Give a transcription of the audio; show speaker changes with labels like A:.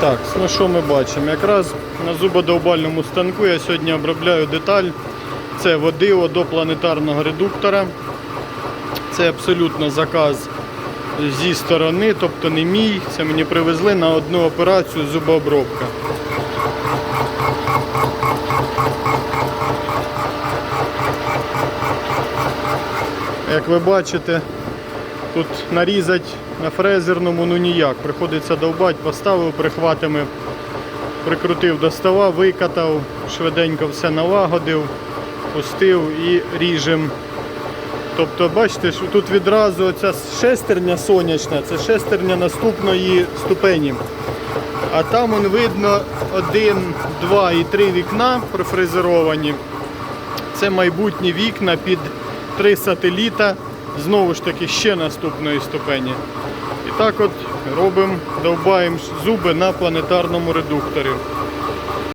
A: Так, ну що ми бачимо? Якраз на зубодовбальному станку я сьогодні обробляю деталь. Це водио до планетарного редуктора. Це абсолютно заказ зі сторони, тобто не мій. Це мені привезли на одну операцію зубообробка. Як ви бачите, тут нарізати на фрезерному ну ніяк. Приходиться довбати, поставив прихватами, прикрутив до стола, викатав, швиденько все налагодив, пустив і ріжем. Тобто, бачите, що тут відразу оця шестерня сонячна, це шестерня наступної ступені. А там он видно один, два і три вікна профрезеровані. Це майбутні вікна під три сателіта, знову ж таки ще наступної ступені. І так от робимо, довбаємо зуби на планетарному редукторі.